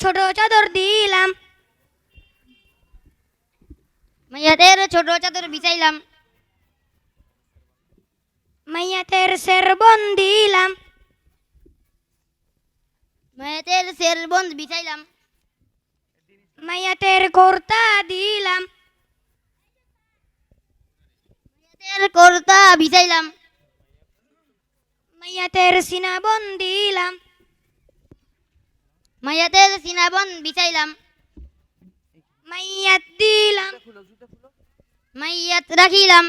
ছোট চাদর দিলাম। মাইয়াদের ছোট চাদর বিছাইলাম। মাইয়াতের সেরবন দিলাম। মাইয়াদের শেরবন বিছাইলাম। মাইয়াতের কোর্তা দিলাম। মাইয়াদের কর্তা বিছাইলাম। মাইয়াতের সিনাবন দিলাম। মাইয়াদের সিনাবন বিছাইলাম মাইয়াত দিলাম মাইয়াত রাখিলাম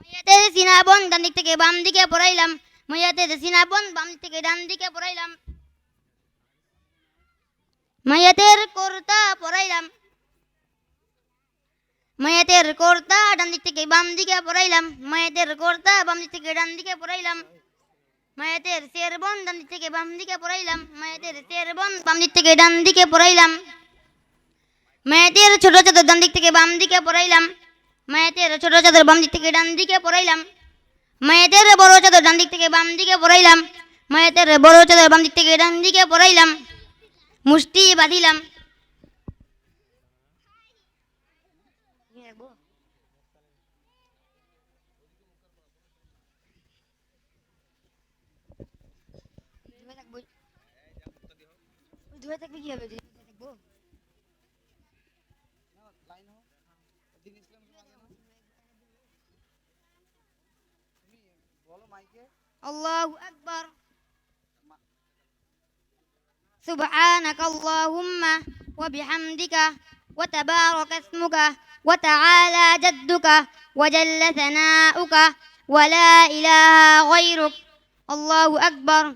মাইয়াতের সিনাবন ডান দিক থেকে বাম দিকে পড়াইলাম। মাইয়াতের সিনাবন বাম দিক থেকে ডান দিকে পড়াইলাম। মাইয়াতের কর্তা পড়াইলাম। মায়াতের কর্তা ডান দিক থেকে বাম দিকে পড়াইলাম। মায়াতের কর্তা বাম দিক থেকে ডান দিকে পড়াইলাম। মায়াতের শেরবন ডান দিক থেকে বাম দিকে পড়াইলাম। মায়াতের শেরবন বাম দিক থেকে ডান দিকে পড়াইলাম। মায়াতের ছোট চাদর ডান দিক থেকে বাম দিকে পড়াইলাম। মায়াতের ছোট চাদর বাম দিক থেকে ডান দিকে পড়াইলাম। মায়াতের বড় চাদর ডান দিক থেকে বাম দিকে পড়াইলাম। মায়াতের বড় চাদর বাম দিক থেকে ডান দিকে পড়াইলাম। মুষ্টি বাঁধিলাম। ধুয়ে থাকবে কি হবে থাকবো الله أكبر سبحانك اللهم وبحمدك وتبارك اسمك وتعالى جدك وجل ثناؤك ولا إله غيرك الله أكبر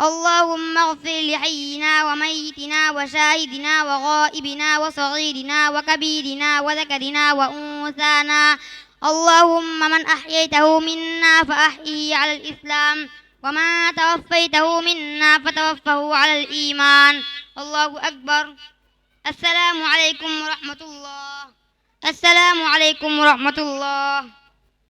اللهم اغفر لحينا وميتنا وشاهدنا وغائبنا وصغيرنا وكبيرنا وذكرنا وأنثانا. اللهم من أحييته منا فأحيي على الإسلام وما توفيته منا فتوفه على الإيمان. الله أكبر. السلام عليكم ورحمة الله. السلام عليكم ورحمة الله.